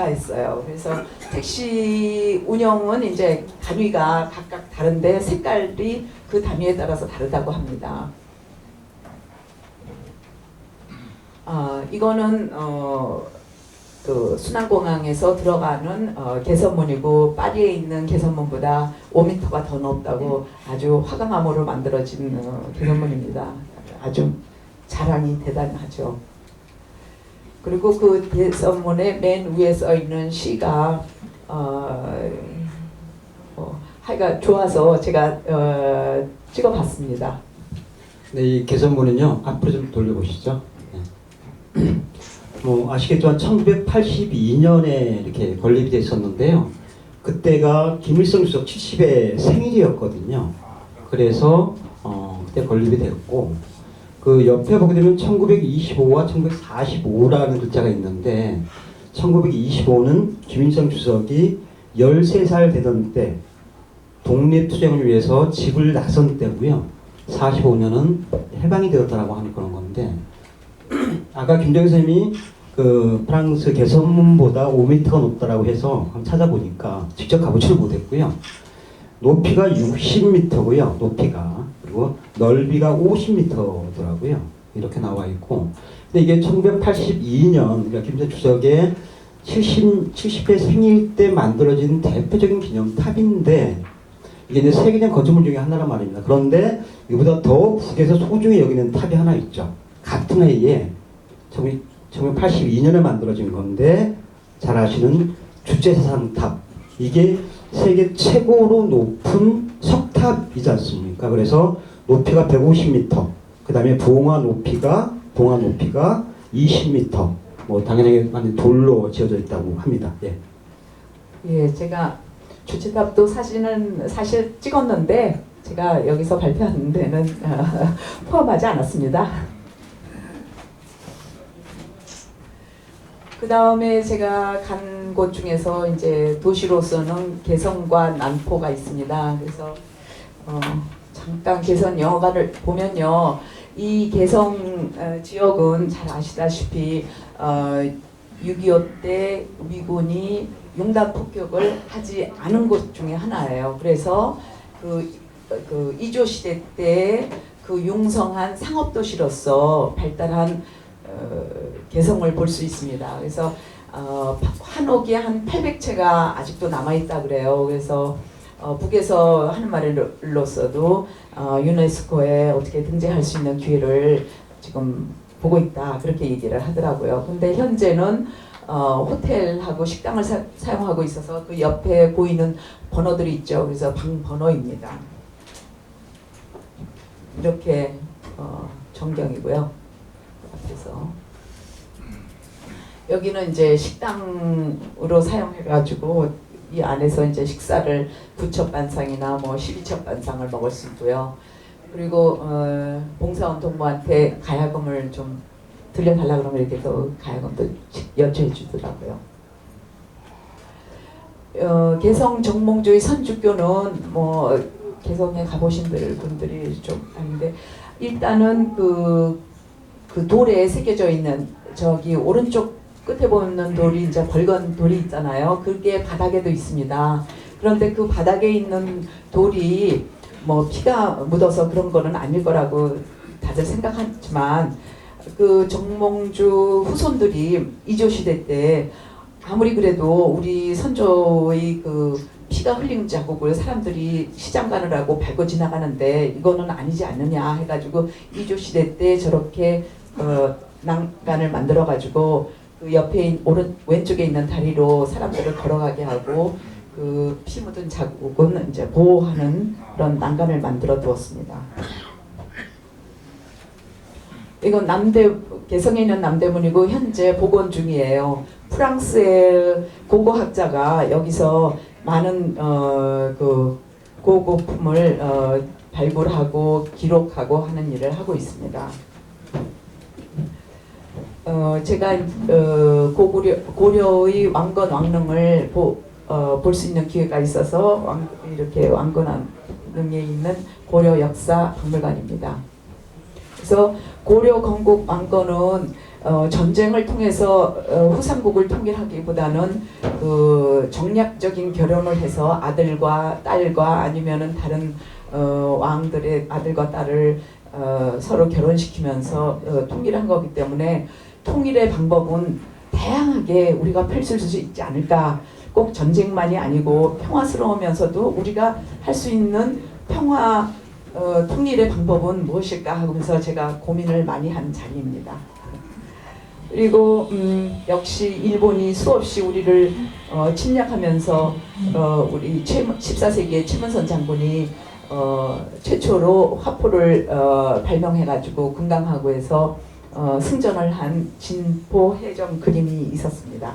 단위가 있어요. 그래서 택시 운영은 이제 단위가 각각 다른데 색깔이 그 단위에 따라서 다르다고 합니다. 아 이거는 어, 그 순환공항에서 들어가는 어, 개선문이고 파리에 있는 개선문보다 5m가 더 높다고 아주 화강암으로 만들어진 어, 개선문입니다. 아주 자랑이 대단하죠. 그리고 그 개선문의 맨 위에 써 있는 시가 어, 어, 하여가 좋아서 제가 어, 찍어봤습니다. 네, 이 개선문은요 앞으로 좀 돌려보시죠. 네. 뭐 아시겠지만 1982년에 이렇게 건립이 됐었는데요. 그때가 김일성 주석 70의 생일이었거든요. 그래서 어, 그때 건립이 됐고 그 옆에 보게 되면 1925와 1945라는 글자가 있는데 1925는 김일성 주석이 13살 되던 때 독립투쟁을 위해서 집을 나선 때고요. 45년은 해방이 되었다라고 하는 그런 건데 아까 김정희 선생님이 그 프랑스 개선문보다 5m가 높다라고 해서 한번 찾아보니까 직접 가보지는 못했고요. 높이가 60m고요. 높이가 그리고 넓이가 50m더라고요. 이렇게 나와 있고 근데 이게 1982년 그러니까 김정일 주석의 70 70회 생일 때 만들어진 대표적인 기념탑인데 이게 이제 세계적 건축물 중에 하나란 말입니다. 그런데 이보다 더 북에서 소중히 여기는 탑이 하나 있죠. 같은 해에 1982년에 만들어진 건데 잘 아시는 주제사상탑 이게 세계 최고로 높은 석 탑이지 않습니까? 그래서 높이가 150m 그 다음에 봉화 높이가 봉화 높이가 20m 뭐 완전 돌로 지어져 있다고 합니다. 예. 예, 제가 주치탑도 사진은 사실 찍었는데 제가 여기서 발표하는 데는 어, 포함하지 않았습니다. 그 다음에 제가 간 곳 중에서 이제 도시로서는 개성과 난포가 있습니다. 그래서 어, 잠깐 개성 영화관을 보면요, 이 개성 어, 지역은 잘 아시다시피 어, 6.25때 미군이 용단 폭격을 하지 않은 곳 중에 하나예요. 그래서 그, 그 이조 시대 때 그 융성한 상업 도시로서 발달한 어, 개성을 볼 수 있습니다. 그래서 어, 한옥이 한 800채가 아직도 남아 있다 그래요. 그래서 어, 북에서 하는 말로서도 어, 유네스코에 어떻게 등재할 수 있는 기회를 지금 보고 있다 그렇게 얘기를 하더라고요. 근데 현재는 어, 호텔하고 식당을 사, 사용하고 있어서 그 옆에 보이는 번호들이 있죠. 그래서 방 번호입니다. 이렇게 어, 전경이고요. 앞에서 여기는 이제 식당으로 사용해가지고 이 안에서 이제 식사를 9첩 반상이나 뭐 12첩 반상을 먹을 수 있고요. 그리고 어, 봉사원 동무한테 가야금을 좀 들려달라 그러면 이렇게 또 가야금도 연주해 주더라고요. 어, 개성 정몽주의 선주교는 뭐 개성에 가보신 분들이 좀 아닌데 일단은 그, 그 돌에 새겨져 있는 저기 오른쪽 끝에 보는 돌이 이제 벌건 돌이 있잖아요. 그게 바닥에도 있습니다. 그런데 그 바닥에 있는 돌이 뭐 피가 묻어서 그런 거는 아닐 거라고 다들 생각하지만 그 정몽주 후손들이 이조 시대 때 아무리 그래도 우리 선조의 그 피가 흘린 자국을 사람들이 시장 가느라고 밟고 지나가는데 이거는 아니지 않느냐 해가지고 이조 시대 때 저렇게 어, 난간을 만들어 가지고 그 옆에 있- 오른 왼쪽에 있는 다리로 사람들을 걸어가게 하고 그 피 묻은 자국은 이제 보호하는 그런 난간을 만들어 두었습니다. 이건 남대 개성에 있는 남대문이고 현재 복원 중이에요. 프랑스의 고고학자가 여기서 많은 어, 그 고고품을 어, 발굴하고 기록하고 하는 일을 하고 있습니다. 어, 제가 어, 고구려 고려의 왕건 왕릉을 어, 볼 수 있는 기회가 있어서 왕, 이렇게 왕건 왕릉에 있는 고려 역사 박물관입니다. 그래서 고려 건국 왕건은 어, 전쟁을 통해서 어, 후삼국을 통일하기보다는 그 정략적인 결혼을 해서 아들과 딸과 아니면은 다른 어, 왕들의 아들과 딸을 어, 서로 결혼시키면서 어, 통일한 거기 때문에 통일의 방법은 다양하게 우리가 펼칠 수 있지 않을까. 꼭 전쟁만이 아니고 평화스러우면서도 우리가 할 수 있는 평화 어, 통일의 방법은 무엇일까 하면서 제가 고민을 많이 한 자리입니다. 그리고 음, 역시 일본이 수없이 우리를 어, 침략하면서 어, 우리 최, 14세기의 최문선 장군이 어, 최초로 화포를 어, 발명해가지고 금강하고에서 어, 승전을 한 진포 해전 그림이 있었습니다.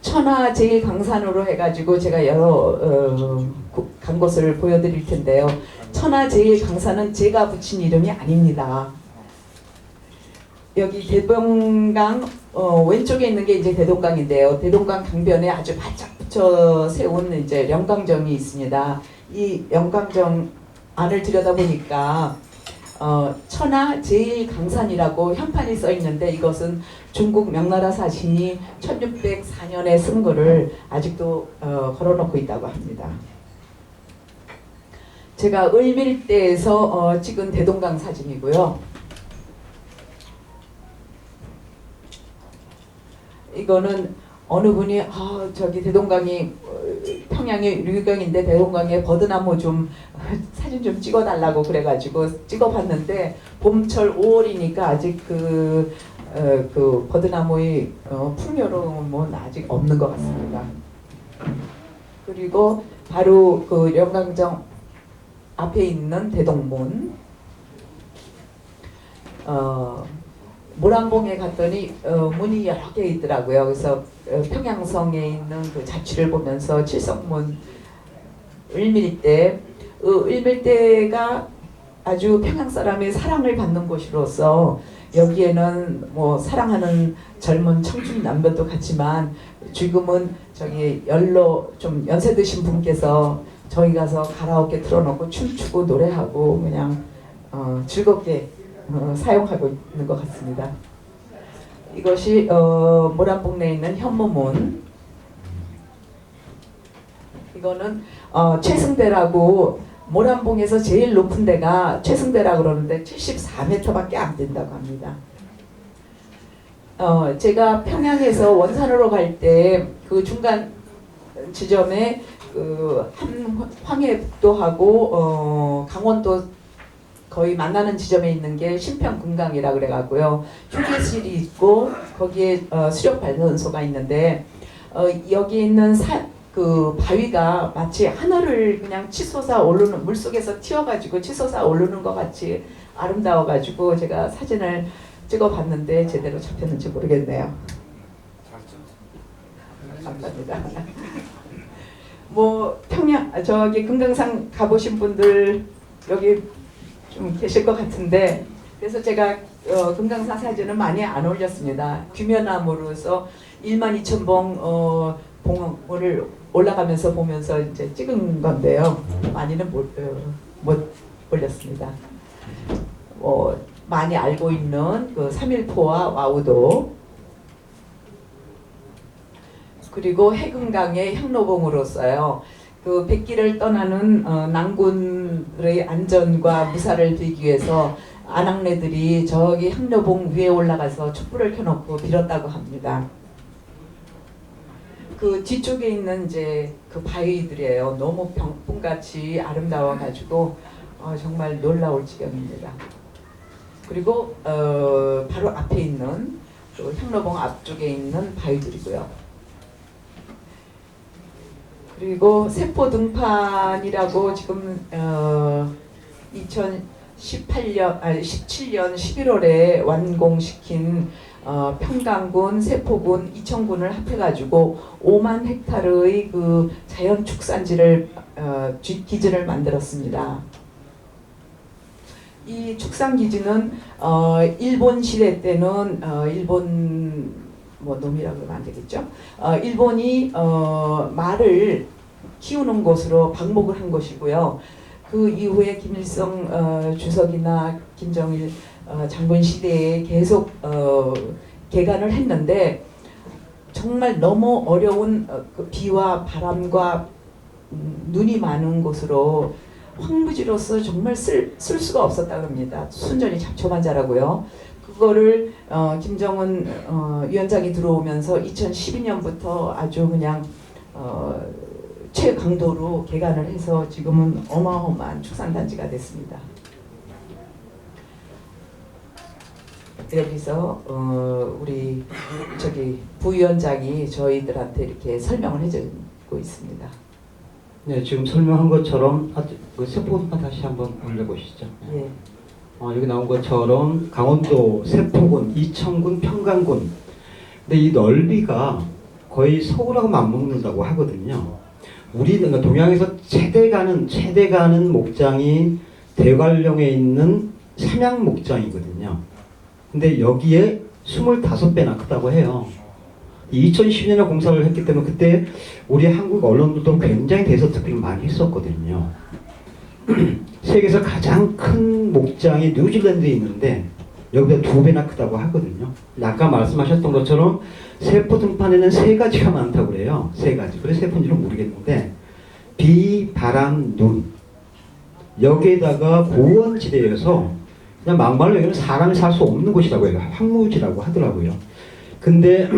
천하 제일 강산으로 해가지고 제가 여러 어, 구- 간 곳을 보여드릴 텐데요. 천하 제일 강산은 제가 붙인 이름이 아닙니다. 여기 대동강 어, 왼쪽에 있는 게 이제 대동강인데요. 대동강 강변에 아주 바짝 붙여 세운 이제 영광정이 있습니다. 이 영광정 안을 들여다보니까 어, 천하 제일 강산이라고 현판이 써 있는데 이것은 중국 명나라 사신이 1604년에 쓴 거를 아직도 어, 걸어놓고 있다고 합니다. 제가 을밀대에서 어, 찍은 대동강 사진이고요. 이거는 어느 분이 아 저기 대동강이 어, 평양의 류경인데 대동강에 버드나무 좀 사진 좀 찍어달라고 그래가지고 찍어봤는데 봄철 5월이니까 아직 그, 어, 그 버드나무의 어, 풍요로움은 아직 없는 것 같습니다. 그리고 바로 그 영광정 앞에 있는 대동문 어, 모란봉에 갔더니 어, 문이 여러 개 있더라고요. 그래서 어, 평양성에 있는 그 자취를 보면서 칠성문 을밀 대 어, 을밀대가 아주 평양 사람의 사랑을 받는 곳으로서 여기에는 뭐 사랑하는 젊은 청춘 남녀도 같지만 지금은 저기 연로 좀 연세 드신 분께서 저희 가서 가라오케 틀어놓고 춤추고 노래하고 그냥 어, 즐겁게 어, 사용하고 있는 것 같습니다. 이것이 어, 모란봉내에 있는 현무문. 이거는 어, 최승대라고 모란봉에서 제일 높은 데가 최승대라고 그러는데 74m밖에 안 된다고 합니다. 어, 제가 평양에서 원산으로 갈 때 그 중간 지점에 그한 황해북도하고 어, 강원도 거의 만나는 지점에 있는 게 신평금강이라 그래가고요. 휴게실이 있고 거기에 어, 수력 발전소가 있는데 어, 여기 있는 사, 그 바위가 마치 하늘을 그냥 치솟아 오르는 물 속에서 튀어가지고 치솟아 오르는 것 같이 아름다워가지고 제가 사진을 찍어봤는데 제대로 잡혔는지 모르겠네요. 감사합니다. 뭐 평양 아, 저기 금강산 가보신 분들 여기 좀 계실 것 같은데 그래서 제가 어, 금강산 사진은 많이 안 올렸습니다. 규면나무로서 1만 2천 봉 어, 봉을 올라가면서 보면서 이제 찍은 건데요. 많이는 못, 어, 못 올렸습니다. 뭐 많이 알고 있는 그 3일포와 와우도 그리고 해금강의 향로봉으로서요. 그 백기를 떠나는 어, 낭군의 안전과 무사를 빌기 위해서 안악내들이 저기 향로봉 위에 올라가서 촛불을 켜놓고 빌었다고 합니다. 그 뒤쪽에 있는 이제 그 바위들이에요. 너무 병풍같이 아름다워가지고 어, 정말 놀라울 지경입니다. 그리고 어, 바로 앞에 있는 그 향로봉 앞쪽에 있는 바위들이고요. 그리고 세포 등판이라고 지금 어, 2018년 아니 17년 11월에 완공시킨 어, 평강군, 세포군, 이천군을 합해가지고 5만 헥타르의 그 자연 축산지를 어, 기- 기지를 만들었습니다. 이 축산 기지는 어, 일본 시대 때는 어, 일본 뭐 놈이라고 하면 안 되겠죠. 어, 일본이 어, 말을 키우는 곳으로 방목을 한 것이고요. 그 이후에 김일성 어, 주석이나 김정일 어, 장군 시대에 계속 어, 개간을 했는데 정말 너무 어려운 어, 그 비와 바람과 음, 눈이 많은 곳으로 황무지로서 정말 쓸, 쓸 수가 없었다고 합니다. 순전히 잡초반자라고요. 그거를 어, 김정은 어, 위원장이 들어오면서 2012년부터 아주 그냥 어, 최강도로 개간을 해서 지금은 어마어마한 축산단지가 됐습니다. 여기서 어, 우리 저기 부위원장이 저희들한테 이렇게 설명을 해주고 있습니다. 네, 지금 설명한 것처럼 아, 그 세포만 다시 한번 올려보시죠. 네. 예. 어, 여기 나온 것처럼 강원도 세포군, 이천군, 평강군. 근데 이 넓이가 거의 서울하고 맞먹는다고 하거든요. 우리 그러니까 동양에서 최대 가는 최대 가는 목장이 대관령에 있는 삼양 목장이거든요. 근데 여기에 25배나 크다고 해요. 2010년에 공사를 했기 때문에 그때 우리 한국 언론들도 굉장히 대서특필을 많이 했었거든요. 세계에서 가장 큰 목장이 뉴질랜드에 있는데 여기보다 두 배나 크다고 하거든요. 아까 말씀하셨던 것처럼 세포 등판에는 세 가지가 많다고 그래요. 세 가지. 그래서 세포인지는 모르겠는데 비, 바람, 눈 여기에다가 고원지대여서 그냥 막말로 여기는 사람이 살 수 없는 곳이라고 해요. 황무지라고 하더라고요. 근데